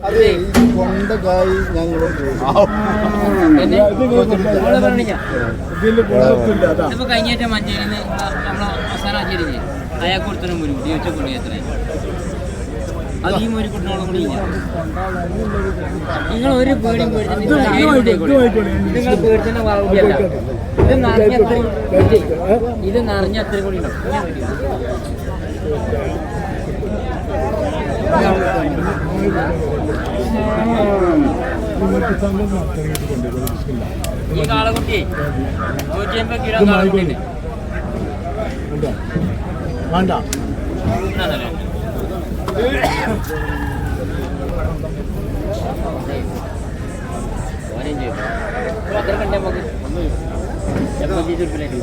അതെ. ഇത് കൊണ്ട കായ് ഞങ്ങളും പിന്നെ? നമ്മൾ പറഞ്ഞില്ല ഇതിന്റെ ഗുണത്തില്ല കഴിഞ്ഞേറ്റ മഞ്ചേരി നമ്മളെ അവസാനം അഞ്ചേരി അയാൾക്ക് കൊടുത്തനും മുരി കുട്ടി വെച്ച കുട്ടി എത്ര അത് ഈ മുരി കുട്ടിനോളം കൂടി ഇല്ല. നിങ്ങൾ ഒരു പേടിയും പേടിച്ചിട്ട് നിങ്ങൾ പേടിച്ചതിന്റെ വളർത്തിയല്ല ഇത് നിറഞ്ഞ ഇത് നിറഞ്ഞ അത്ര കൂടി ഉണ്ടാവും. ഈ കാളക്കുട്ടിയെ നൂറ്റി അൻപത് കിലോ കാളക്കുട്ടിയെ വേണ്ട അത്ര കണ്ടേ നമുക്ക് എൺപത്തി ചുരുപ്പിലേക്ക്